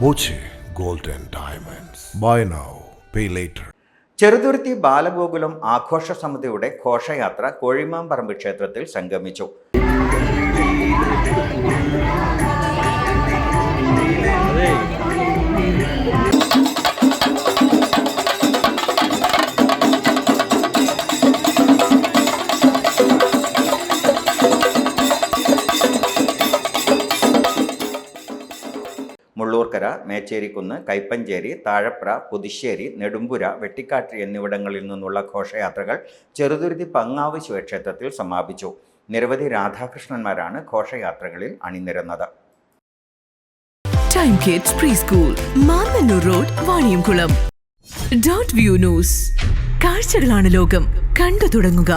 Boche gold diamonds buy now pay later. Cheruthuruthy Balagokulam ആഘോഷ സമിതിയുടെ ഘോഷയാത്ര കോഴിമാമ്പറമ്പ് ക്ഷേത്രത്തിൽ സംഗമിച്ചു മുള്ളൂർക്കര മേച്ചേരിക്കുന്ന് കൈപ്പഞ്ചേരി താഴപ്ര പുതുശ്ശേരി നെടുമ്പുര വെട്ടിക്കാട്ടി എന്നിവിടങ്ങളിൽ നിന്നുള്ള ഘോഷയാത്രകൾ ചെറുതുരുത്തി പങ്ങാവ് ശിവക്ഷേത്രത്തിൽ സമാപിച്ചു. നിരവധി രാധാകൃഷ്ണന്മാരാണ് ഘോഷയാത്രകളിൽ അണിനിരന്നത്. Time kids preschool road view news കാഴ്ചകളാണ് ലോകം. കണ്ടു തുടങ്ങുക.